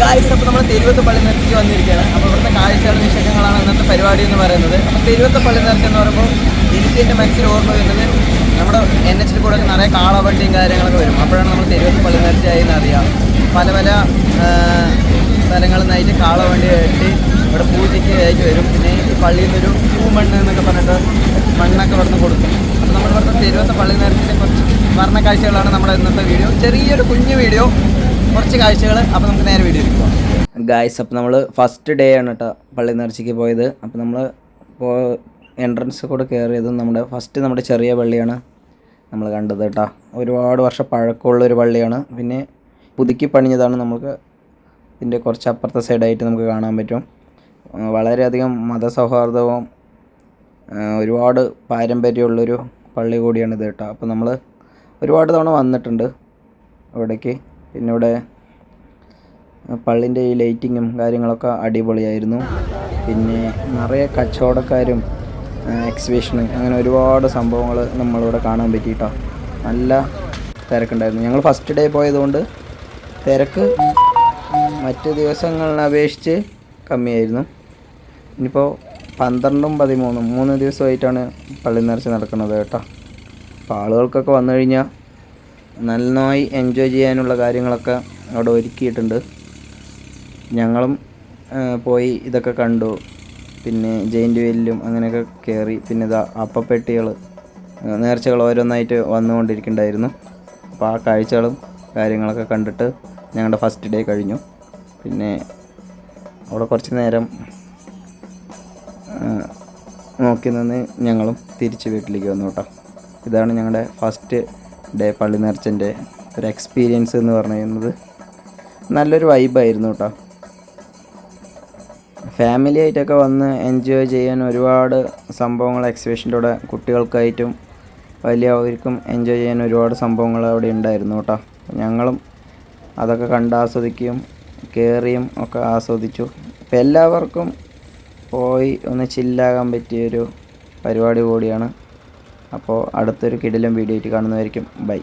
Guys അപ്പോൾ നമ്മൾ തെരുവത്ത് പള്ളി നേർച്ചയ്ക്ക് വന്നിരിക്കുകയാണ്. അപ്പോൾ ഇവിടുത്തെ കാഴ്ചകളും വിശേഷങ്ങളാണ് ഇന്നത്തെ പരിപാടി എന്ന് പറയുന്നത്. അപ്പോൾ തെരുവത്ത് പള്ളി നേർച്ച എന്ന് പറയുമ്പോൾ എനിക്ക് എന്റെ മനസ്സിൽ ഓർമ്മ വരുന്നത് നമ്മുടെ എൻ എച്ചിൽ കൂടെ ഒക്കെ നിറയെ കാളവണ്ടിയും കാര്യങ്ങളൊക്കെ വരും. അപ്പോഴാണ് നമ്മൾ തെരുവത്ത് പള്ളി നേർച്ചയായി എന്ന് അറിയാം. പല പല സ്ഥലങ്ങൾ നിന്നായിട്ട് കാളവണ്ടി കെട്ടി ഇവിടെ പൂജയ്ക്ക് ആയിട്ട് വരും. പിന്നെ ഈ പള്ളിയിൽ നിന്നൊരു പൂമണ്ണ് എന്നൊക്കെ പറഞ്ഞിട്ട് മണ്ണൊക്കെ ഇവിടുന്ന് കൊടുക്കും. അപ്പോൾ നമ്മൾ ഇവിടുത്തെ തെരുവത്തെ പള്ളി നേർച്ചയുടെ കുറച്ച് വർണ കാഴ്ചകളാണ് നമ്മുടെ ഇന്നത്തെ വീഡിയോ. ചെറിയൊരു കുഞ്ഞു വീഡിയോ. കുറച്ച് കാഴ്ചകൾ അപ്പോൾ നമുക്ക് നേരെ വീഡിയോ പോകാം ഗായ്സ് അപ്പോൾ നമ്മൾ ഫസ്റ്റ് ഡേ ആണ് കേട്ടോ പള്ളി നേർച്ചയ്ക്ക് പോയത്. അപ്പോൾ നമ്മൾ ഇപ്പോൾ എൻട്രൻസ് കൂടെ കയറിയത് നമ്മുടെ ഫസ്റ്റ് നമ്മുടെ ചെറിയ പള്ളിയാണ് നമ്മൾ കണ്ടത് കേട്ടോ ഒരുപാട് വർഷം പഴക്കമുള്ള ഒരു പള്ളിയാണ്. പിന്നെ പുതുക്കി പണിഞ്ഞതാണ് നമുക്ക് ഇതിന്റെ കുറച്ച് അപ്പുറത്തെ സൈഡായിട്ട് നമുക്ക് കാണാൻ പറ്റും. വളരെയധികം മതസൗഹാർദ്ദവും ഒരുപാട് പാരമ്പര്യമുള്ളൊരു പള്ളി കൂടിയാണിത് കേട്ടോ അപ്പോൾ നമ്മൾ ഒരുപാട് തവണ വന്നിട്ടുണ്ട് ഇവിടേക്ക് പിന്നെ ഇവിടെ പള്ളിന്റെ ഈ ലൈറ്റിങ്ങും കാര്യങ്ങളൊക്കെ അടിപൊളിയായിരുന്നു. പിന്നെ നിറയെ കച്ചവടക്കാരും എക്സിബിഷന് അങ്ങനെ ഒരുപാട് സംഭവങ്ങൾ നമ്മളിവിടെ കാണാൻ പറ്റിയിട്ടോ. നല്ല തിരക്കുണ്ടായിരുന്നു. ഞങ്ങൾ ഫസ്റ്റ് ഡേ പോയതുകൊണ്ട് തിരക്ക് മറ്റ് ദിവസങ്ങളിനെ അപേക്ഷിച്ച് കമ്മിയായിരുന്നു. ഇനിയിപ്പോൾ പന്ത്രണ്ടും പതിമൂന്നും മൂന്ന് ദിവസമായിട്ടാണ് പള്ളി നേർച്ച നടക്കുന്നത് കേട്ടോ. അപ്പോൾ ആളുകൾക്കൊക്കെ വന്നു കഴിഞ്ഞാൽ നന്നായി എൻജോയ് ചെയ്യാനുള്ള കാര്യങ്ങളൊക്കെ അവിടെ ഒരുക്കിയിട്ടുണ്ട്. ഞങ്ങളും പോയി ഇതൊക്കെ കണ്ടു. പിന്നെ ജയിന്റ് വെല്ലും അങ്ങനെയൊക്കെ കയറി പിന്നെ ഇതാ അപ്പപ്പെട്ടികൾ നേർച്ചകൾ ഓരോന്നായിട്ട് വന്നുകൊണ്ടിരിക്കുന്നുണ്ടായിരുന്നു. അപ്പോൾ ആ കാഴ്ചകളും കാര്യങ്ങളൊക്കെ കണ്ടിട്ട് ഞങ്ങളുടെ ഫസ്റ്റ് ഡേ കഴിഞ്ഞു. പിന്നെ അവിടെ കുറച്ച് നേരം നോക്കി നിന്ന് ഞങ്ങളും തിരിച്ച് വീട്ടിലേക്ക് വന്നു കേട്ടോ. ഇതാണ് ഞങ്ങളുടെ ഫസ്റ്റ് ഡേ പള്ളി നേർച്ചന്റെ ഒരു എക്സ്പീരിയൻസ് എന്ന് പറയുന്നത് നല്ലൊരു വൈബായിരുന്നു കേട്ടോ ഫാമിലി ആയിട്ടൊക്കെ വന്ന് എൻജോയ് ചെയ്യാൻ ഒരുപാട് സംഭവങ്ങൾ എക്സിബിഷന്റെ കൂടെ കുട്ടികൾക്കായിട്ടും വലിയവർക്കും എൻജോയ് ചെയ്യാൻ ഒരുപാട് സംഭവങ്ങൾ അവിടെ ഉണ്ടായിരുന്നു കേട്ടോ ഞങ്ങളും അതൊക്കെ കണ്ട് ആസ്വദിക്കുകയും കയറിയും ഒക്കെ ആസ്വദിച്ചു. അപ്പം എല്ലാവർക്കും പോയി ഒന്ന് ചില്ലാകാൻ പറ്റിയൊരു പരിപാടി കൂടിയാണ്. അപ്പോൾ അടുത്തൊരു കിടിലം വീഡിയോ ആയിട്ട് കാണുന്നതായിരിക്കും ബൈ.